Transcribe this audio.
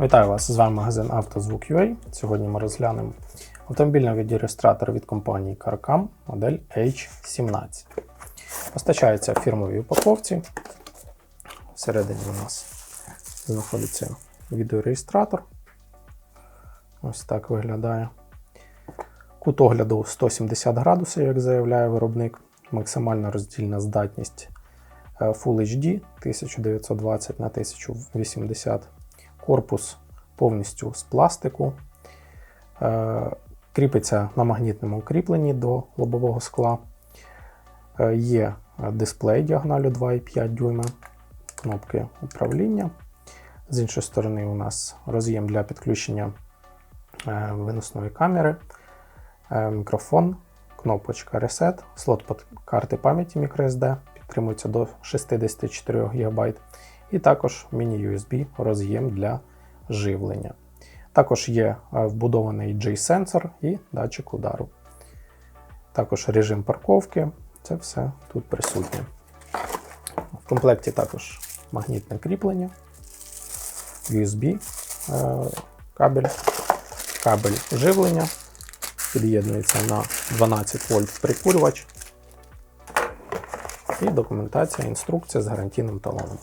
Вітаю вас! З вами магазин «Автозвук.UA». Сьогодні ми розглянемо автомобільний відеореєстратор від компанії CarCam модель H17. Постачається в фірмовій упаковці. Всередині у нас знаходиться відеореєстратор. Ось так виглядає. Кут огляду 170 градусів, як заявляє виробник. Максимальна роздільна здатність е, Full HD 1920 на 1080 корпус повністю з пластику. Е, Кріпиться на магнітному кріпленні до лобового скла. Е, Є дисплей діагоналю 2,5 дюйма, кнопки управління. З іншої сторони, у нас роз'єм для підключення е, виносної камери, е, мікрофон, кнопочка Reset, слот карти пам'яті microSD, підтримується до 64 ГБ, і також міні-USB роз'єм для живлення. Також є е, вбудований G-сенсор і датчик удару. Також режим парковки. Це все тут присутнє. В комплекті також магнітне кріплення, USB е, кабель, кабель живлення. Під'єднується на 12 вольт прикурювач. І документація, інструкція з гарантійним талоном.